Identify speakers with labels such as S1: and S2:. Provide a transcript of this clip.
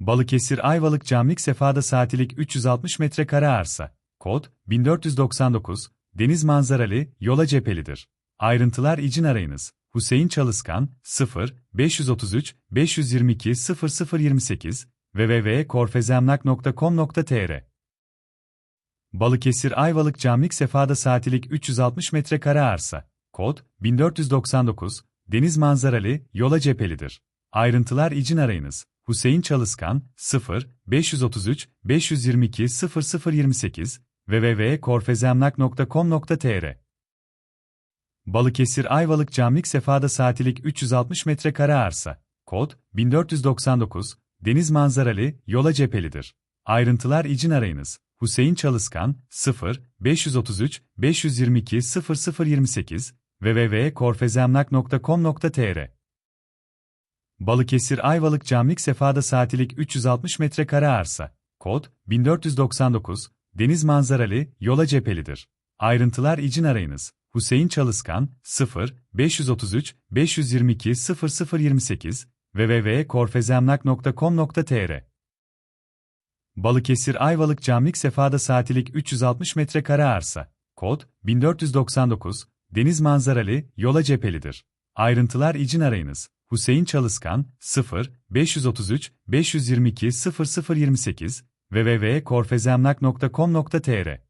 S1: Balıkesir Ayvalık Camlik Sefada saatilik 360 metrekare arsa. Kod 1499. Deniz manzaralı, yola cephelidir. Ayrıntılar için arayınız. Hüseyin Çalışkan 0 533 522 0028 www.korfezemlak.com.tr Balıkesir Ayvalık Camlik Sefada saatilik 360 metrekare arsa. Kod 1499. Deniz manzaralı, yola cephelidir. Ayrıntılar için arayınız. Hüseyin Çalışkan 0 533 522 0028 www.korfezemlak.com.tr Balıkesir Ayvalık Camlik Sefada saatilik 360 metrekare arsa. Kod 1499. Deniz manzaralı, yola cephelidir. Ayrıntılar için arayınız. Hüseyin Çalışkan 0 533 522 0028 www.korfezemlak.com.tr Balıkesir Ayvalık Camlik Sefada saatilik 360 metrekare arsa. Kod 1499. Deniz manzaralı, yola cephelidir. Ayrıntılar için arayınız. Hüseyin Çalışkan 0 533 522 0028 www.korfezemlak.com.tr Balıkesir Ayvalık Camlik Sefada saatilik 360 metrekare arsa. Kod 1499. Deniz manzaralı, yola cephelidir. Ayrıntılar için arayınız. Hüseyin Çalışkan 0 533 522 0028 www.korfezemlak.com.tr